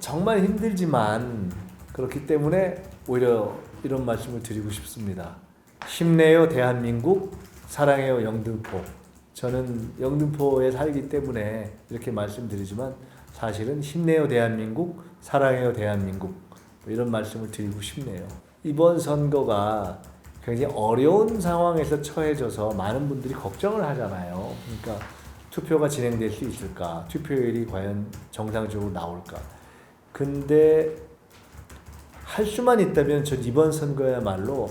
정말 힘들지만 그렇기 때문에 오히려 이런 말씀을 드리고 싶습니다. 힘내요 대한민국, 사랑해요 영등포. 저는 영등포에 살기 때문에 이렇게 말씀드리지만 사실은 힘내요 대한민국, 사랑해요 대한민국 뭐 이런 말씀을 드리고 싶네요. 이번 선거가 굉장히 어려운 상황에서 처해져서 많은 분들이 걱정을 하잖아요. 그러니까 투표가 진행될 수 있을까? 투표율이 과연 정상적으로 나올까? 근데 할 수만 있다면 전 이번 선거야말로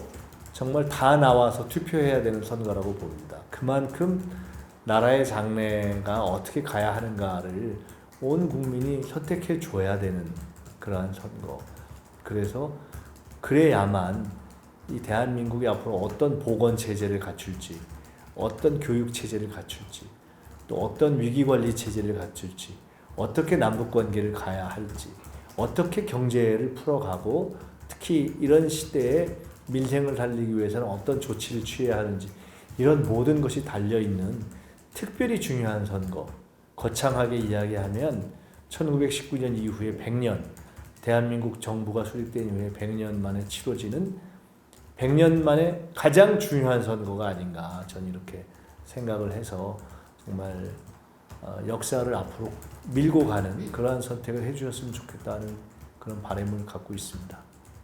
정말 다 나와서 투표해야 되는 선거라고 봅니다. 그만큼 나라의 장래가 어떻게 가야 하는가를 온 국민이 선택해 줘야 되는 그러한 선거. 그래서 그래야만 이 대한민국이 앞으로 어떤 보건 체제를 갖출지, 어떤 교육 체제를 갖출지, 또 어떤 위기 관리 체제를 갖출지, 어떻게 남북 관계를 가야 할지, 어떻게 경제를 풀어가고 특히 이런 시대에 민생을 살리기 위해서는 어떤 조치를 취해야 하는지 이런 모든 것이 달려 있는 특별히 중요한 선거. 거창하게 이야기하면 1919년 이후에 100년 대한민국 정부가 수립된 이후에 100년 만에 치러지는 100년 만에 가장 중요한 선거가 아닌가 저는 이렇게 생각을 해서 정말 어, 역사를 앞으로 밀고 가는 그러한 선택을 해주셨으면 좋겠다는 그런 바람을 갖고 있습니다.